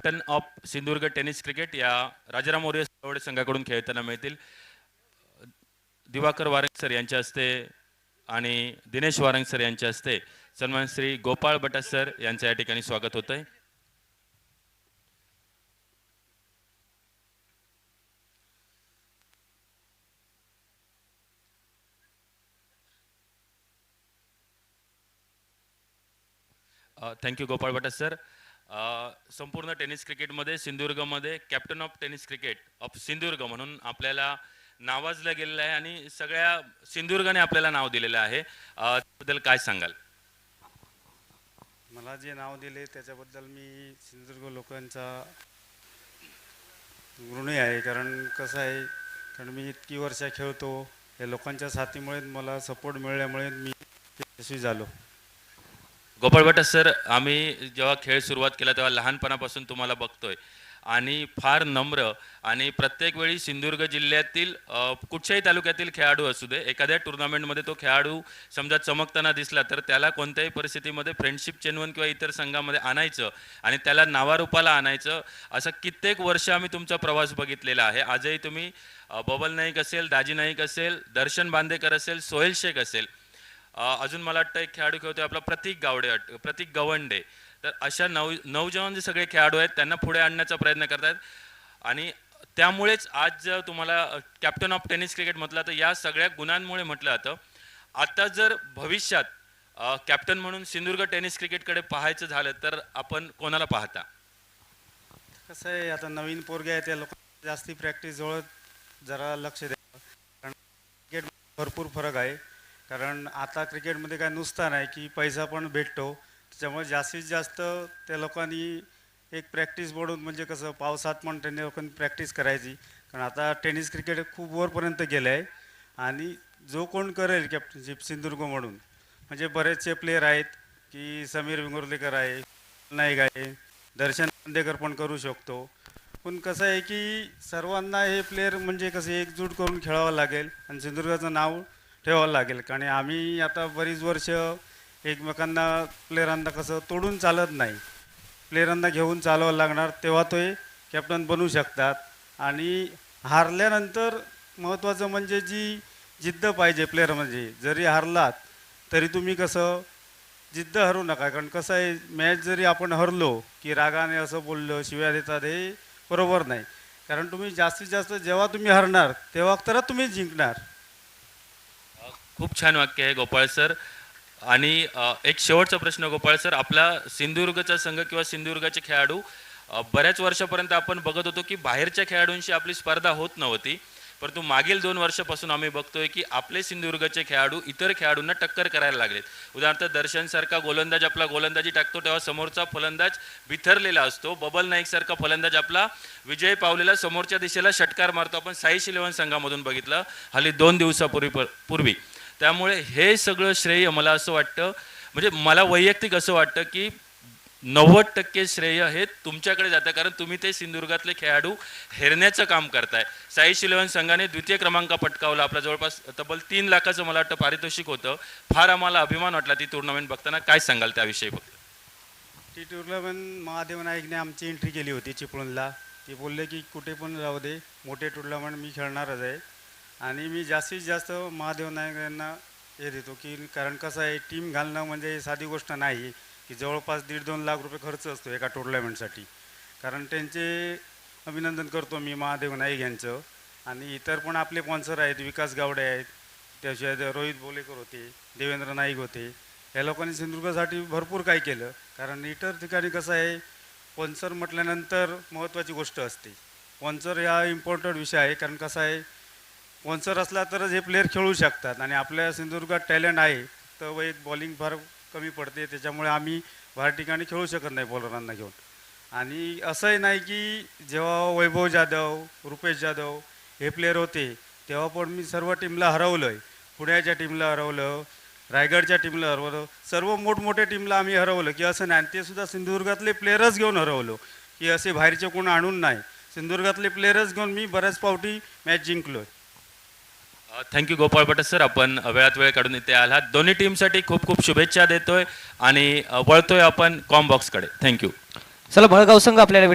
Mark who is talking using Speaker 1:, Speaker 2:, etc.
Speaker 1: Captain of Sindhudurg tennis cricket या राजाराम मोरे संघाकडून खेळताना मिळतील. दिवाकर वारंग सर यांच्या हस्ते आणि दिनेश वारंग सर यांच्या हस्ते सन्मान श्री गोपाळ बटा सर यांचं या ठिकाणी स्वागत होत आहे thank you Gopal Bhatt sir. संपूर्ण टेनिस क्रिकेटमध्ये सिंधुदुर्गमध्ये captain of tennis cricket of Sindhudurg म्हणून आपल्याला नावाजलं गेलेलं आहे आणि सगळ्या सिंधुदुर्गाने आपल्याला नाव दिलेलं आहे. त्याबद्दल काय सांगाल?
Speaker 2: मला जे नाव दिले त्याच्याबद्दल मी सिंधुदुर्ग लोकांचा ऋणी आहे. कारण कसं आहे कारण मी इतकी वर्ष खेळतो या लोकांच्या साथीमुळे मला सपोर्ट मिळाल्यामुळे मी यशस्वी झालो.
Speaker 1: गोपाळ भट्ट सर आम्ही जेव्हा खेळ सुरुवात केला तेव्हा लहानपणापासून तुम्हाला बघतोय. आणि फार नम्र आणि प्रत्येक वेळी सिंधुदुर्ग जिल्ह्यातील कुठच्याही तालुक्यातील खेळाडू असू दे एखाद्या टुर्नामेंटमध्ये तो खेळाडू समजा चमकताना दिसला तर त्याला कोणत्याही परिस्थितीमध्ये फ्रेंडशिप चेनवन किंवा इतर संघामध्ये आणायचं आणि त्याला नावारूपाला आणायचं असं कित्येक वर्ष आम्ही तुमचा प्रवास बघितलेला आहे. आजही तुम्ही बबल नाईक असेल दाजी नाईक असेल दर्शन बांदेकर असेल सोहेल शेख असेल अजून मला वाटतं एक खेळाडू खेळतोय आपला प्रतीक गावडे प्रतीक गवंडे. तर अशा नव नवजवान जे सगळे खेळाडू आहेत त्यांना पुढे आणण्याचा प्रयत्न करतात आणि त्यामुळेच आज जर तुम्हाला कॅप्टन ऑफ टेनिस क्रिकेट म्हटलं तर या सगळ्या गुणांमुळे म्हटलं जातं. आता जर भविष्यात कॅप्टन म्हणून सिंधुदुर्ग टेनिस क्रिकेटकडे पाहायचं झालं तर आपण कोणाला पाहता?
Speaker 2: कसं आहे आता नवीन पोरगे आहेत त्या लोकांना जास्ती प्रॅक्टिस जवळ जरा लक्ष द्या. कारण क्रिकेट भरपूर फरक आहे. कारण आता क्रिकेटमध्ये काय नुसता नाही की पैसा पण भेटतो. त्याच्यामुळे जास्तीत जास्त त्या लोकांनी एक प्रॅक्टिस म्हणून म्हणजे कसं पावसात पण त्यांनी लोकांनी प्रॅक्टिस करायची. कारण आता टेनिस क्रिकेट खूप वरपर्यंत गेलं आहे आणि जो कोण करेल कॅप्टनशिप सिंधुदुर्ग म्हणून म्हणजे बरेचसे प्लेयर आहेत की समीर विंगुर्लेकर आहे नाईक आहे दर्शन बांदेकर पण करू शकतो. पण कसं आहे की सर्वांना हे प्लेयर म्हणजे कसं एकजूट करून खेळावं लागेल. आणि सिंधुदुर्गाचं नाव ठेवावं लागेल. कारण आम्ही आता बरीच वर्ष एकमेकांना प्लेयरांना कसं तोडून चालत नाही. प्लेयरांना घेऊन चालवावं लागणार तेव्हा तो कॅप्टन बनू शकतात. आणि हारल्यानंतर महत्त्वाचं म्हणजे जी जिद्द पाहिजे प्लेअर म्हणजे जरी हारलात तरी तुम्ही कसं जिद्द हरू नका. कारण कसं आहे मॅच जरी आपण हरलो की रागाने असं बोललो शिव्या देतात हे बरोबर नाही. कारण तुम्ही जास्तीत जास्त जेव्हा तुम्ही हरणार तेव्हा तर तुम्ही जिंकणार.
Speaker 1: खूप छान वाक्य आहे गोपाळ सर. आणि एक शेवटचा प्रश्न गोपाळ सर आपला सिंधुदुर्गचा संघ किंवा सिंधुदुर्गाचे खेळाडू बऱ्याच वर्षापर्यंत आपण बघत होतो की बाहेरच्या खेळाडूंशी आपली स्पर्धा होत नव्हती. परंतु मागील दोन वर्षापासून आम्ही बघतोय की आपले सिंधुदुर्गचे खेळाडू इतर खेळाडूंना टक्कर करायला लागलेत. उदाहरणार्थ दर्शनसारखा गोलंदाज आपला गोलंदाजी टाकतो तेव्हा समोरचा फलंदाज बिथरलेला असतो. बबल नाईकसारखा फलंदाज आपला विजय पावलेला समोरच्या दिशेला षटकार मारतो. आपण साईश इलेव्हन संघामधून बघितलं. हल्ली दोन दिवसापूर्वी पूर्वी. त्यामुळे हे सगळं श्रेय मला असं वाटतं म्हणजे मला वैयक्तिक असं वाटतं की नव्वद टक्के श्रेय हे तुमच्याकडे जातं. कारण तुम्ही ते सिंधुदुर्गातले खेळाडू हेरण्याचं काम करताय. साई इलेव्हन संघाने द्वितीय क्रमांक पटकावला. आपला जवळपास तब्बल तीन लाखाचं मला वाटतं पारितोषिक होतं. फार आम्हाला अभिमान वाटला ती टुर्नामेंट बघताना. काय सांगाल त्याविषयी फक्त?
Speaker 2: ती टुर्नामेंट महादेव नाईकने आमची एंट्री केली होती चिपळूणला. ते बोलले की कुठे पण जाऊ दे. मोठे टुर्नामेंट मी खेळणारच आहे. आणि मी जास्तीत जास्त महादेव नाईक यांना हे देतो की कारण कसं आहे टीम घालणं म्हणजे साधी गोष्ट नाही की जवळपास दीड दोन लाख रुपये खर्च असतो एका टुर्नामेंटसाठी कारण त्यांचे अभिनंदन करतो मी महादेव नाईक यांचं. आणि इतर पण आपले स्पॉन्सर आहेत विकास गावडे आहेत त्याशिवाय रोहित बोलेकर होते देवेंद्र नाईक होते या लोकांनी सिंधुदुर्गासाठी भरपूर काही केलं. कारण इतर ठिकाणी कसं आहे स्पॉन्सर म्हटल्यानंतर महत्त्वाची गोष्ट असते. स्पॉन्सर हा इम्पॉर्टंट विषय आहे कारण कसं आहे स्पॉन्सर असला तरच हे प्लेअर खेळू शकतात. आणि आपल्या सिंधुदुर्गात टॅलेंट आहे तर एक बॉलिंग फार कमी पडते. त्याच्यामुळे आम्ही बाहेर ठिकाणी खेळू शकत नाही बॉलरांना घेऊन. आणि असंही नाही की जेव्हा वैभव जाधव रुपेश जाधव हे प्लेअर होते तेव्हा पण मी सर्व टीमला हरवलं आहे पुण्याच्या टीमला हरवलं रायगडच्या टीमला हरवलं सर्व मोठमोठ्या टीमला आम्ही हरवलं. की असं नाही आणि ते सुद्धा सिंधुदुर्गातले प्लेयरच घेऊन हरवलो. की असे बाहेरचे कोण आणून नाही. सिंधुदुर्गातले प्लेयरच घेऊन मी बऱ्याच पावटी मॅच जिंकलो आहे
Speaker 1: थँक्यू गोपाळ भट सर आपण वेळात वेळ काढून इथे आलात. दोन्ही टीमसाठी खूप खूप शुभेच्छा देतोय आणि वळतोय आपण कॉम बॉक्सकडे थँक्यू
Speaker 3: चला भळगाव संघ आपल्याला